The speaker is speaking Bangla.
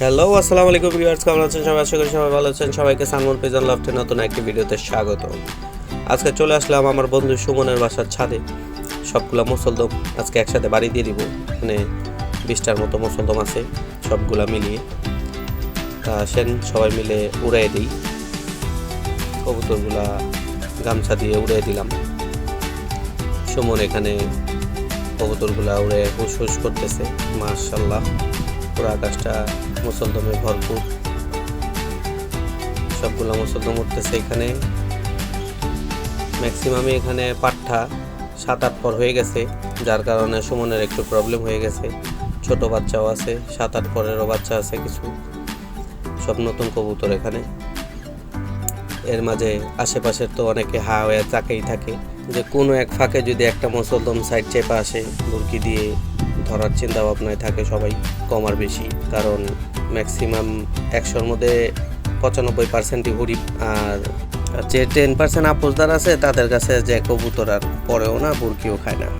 হ্যালো আসসালামু আলাইকুম ভিউয়ার্স, কেমন আছেন সবাই? আশা করি সবাই ভালো আছেন। সবাইকে সানমন পিজন লফটে নতুন একটি ভিডিওতে স্বাগত আজকে চলে আসলাম আমার বন্ধু সুমনের বাসার ছাদে। সবগুলা মুসলদম আজকে একসাথে বাড়ি দিয়ে দিব। মানে বিশটার মতো মুসলদম আছে, সবগুলা মিলিয়ে। তা আসেন, সবাই মিলে উড়াই দিই। কবুতরগুলা গামছা দিয়ে উড়িয়ে দিলাম। সুমন এখানে কবুতরগুলা উড়ে হুস হুস করতেছে মার্শাল্লাহ পুরো আকাশটা মুসলদমে ভরপুর। সবগুলো মুসলদম উঠতেছে এখানে। ম্যাক্সিমামই এখানে পাঠা সাত, আট পর হয়ে গেছে, যার কারণে সুমনের একটু প্রবলেম হয়ে গেছে। ছোট বাচ্চাও আছে, সাত, আট পরেরও বাচ্চা আছে কিছু। সব নতুন কবুতর এখানে। এর মাঝে আশেপাশের তো অনেকে হা হয়ে চাকেই থাকে। যে কোনো এক ফাঁকে যদি একটা মুসলদম সাইড চেপে আসে, বুরকি দিয়ে ধরার চিন্তা ভাবনায় থাকে সবাই কমার বেশি। কারণ ম্যাক্সিমাম একশোর মধ্যে পঁচানব্বই পার্সেন্টই হরিপ আর যে টেন পার্সেন্ট আপোসদার আছে, তাদের কাছে যে কবুতর আর পরেও না, বুরকিও খায় না।